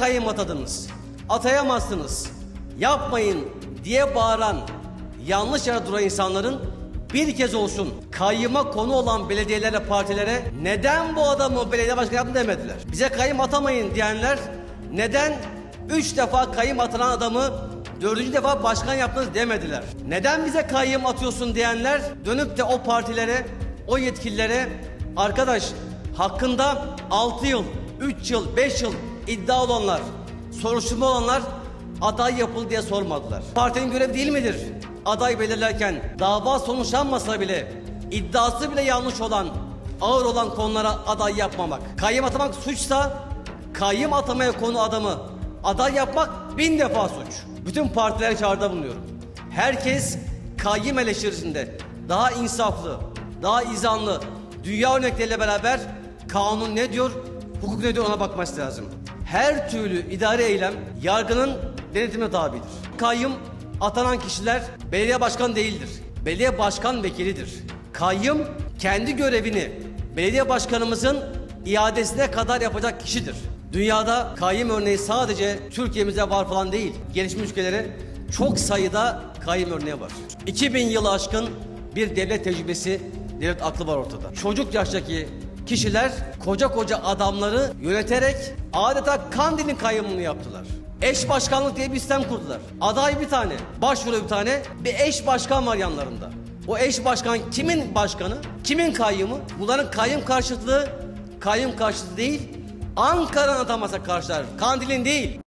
kayyum atadınız? Atayamazsınız. Yapmayın diye bağıran, yanlış yere duran insanların bir kez olsun kayyıma konu olan belediyelere, partilere neden bu adamı belediye başkanı yaptın demediler. Bize kayyum atamayın diyenler neden üç defa kayyum atanan adamı dördüncü defa başkan yaptınız demediler. Neden bize kayyum atıyorsun diyenler dönüp de o partilere, o yetkililere arkadaş hakkında 6 yıl, 3 yıl, 5 yıl iddia olanlar, soruşturma olanlar aday yapıldı diye sormadılar. Partinin görevi değil midir? Aday belirlerken dava sonuçlanmasa bile iddiası bile yanlış olan, ağır olan konulara aday yapmamak. Kayyım atamak suçsa kayyım atamaya konu adamı aday yapmak bin defa suç. Bütün partilere çağrıda bulunuyorum. Herkes kayyım eleştirisinde daha insaflı, daha izanlı, dünya örnekleriyle beraber kanun ne diyor, hukuk ne diyor ona bakması lazım. Her türlü idari eylem yargının denetimine tabidir. Kayyım atanan kişiler belediye başkan değildir. Belediye başkan vekilidir. Kayyım kendi görevini belediye başkanımızın iadesine kadar yapacak kişidir. Dünyada kayyum örneği sadece Türkiye'mize var falan değil. Gelişmiş ülkelere çok sayıda kayyum örneği var. 2000 yılı aşkın bir devlet tecrübesi, devlet aklı var ortada. Çocuk yaştaki kişiler koca koca adamları yöneterek adeta Kandil'in kayyumunu yaptılar. Eş başkanlık diye bir sistem kurdular. Aday bir tane, başvuru bir tane, bir eş başkan var yanlarında. O eş başkan kimin başkanı, kimin kayyumu? Bunların kayyum karşıtlığı, kayyum karşıtı değil, Ankara'nın ataması karşılar. Kandil'in değil.